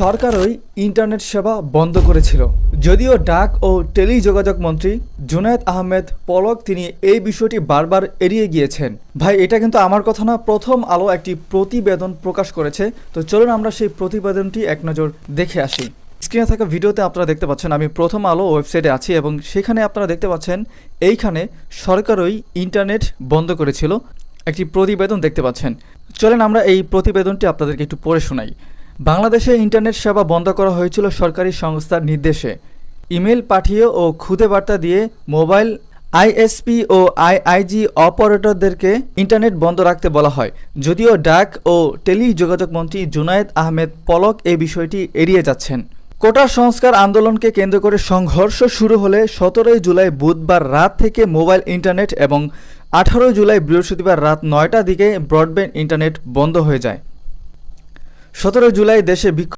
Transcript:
সরকারই ইন্টারনেট সেবা বন্ধ করেছিল। যদিও ডাক ও টেলিযোগাযোগ মন্ত্রী জুনায়েদ আহমেদ পলক তিনি এই বিষয়টি বারবার এড়িয়ে গিয়েছেন। ভাই, এটা কিন্তু আমার কথা না, প্রথম আলো একটি প্রতিবেদন প্রকাশ করেছে। তো চলুন আমরা সেই প্রতিবেদনটি এক নজর দেখে আসি। স্ক্রিনে থাকা ভিডিওতে আপনারা দেখতে পাচ্ছেন, আমি প্রথম আলো ওয়েবসাইটে আছি এবং সেখানে আপনারা দেখতে পাচ্ছেন, এইখানে সরকারই ইন্টারনেট বন্ধ করেছিল। একটি প্রতিবেদন দেখতে পাচ্ছেন। চলেন আমরা এই প্রতিবেদনটি আপনাদেরকে একটু পড়ে শোনাই। বাংলাদেশে ইন্টারনেট সেবা বন্ধ করা হয়েছিল সরকারি সংস্থার নির্দেশে। ইমেল পাঠিয়ে ও খুদে বার্তা দিয়ে মোবাইল আইএসপি ও আইআইজি অপারেটরদেরকে ইন্টারনেট বন্ধ রাখতে বলা হয়। যদিও ডাক ও টেলিযোগাযোগ মন্ত্রী জুনায়েদ আহমেদ পলক এই বিষয়টি এড়িয়ে যাচ্ছেন। কোটা সংস্কার আন্দোলনকে কেন্দ্র করে সংঘর্ষ শুরু হলে সতেরোই জুলাই বুধবার রাত থেকে মোবাইল ইন্টারনেট এবং আঠারোই জুলাই বৃহস্পতিবার রাত নয়টার দিকে ব্রডব্যান্ড ইন্টারনেট বন্ধ হয়ে যায়। সতেরো জুলাই দেশে বিক্ষোভ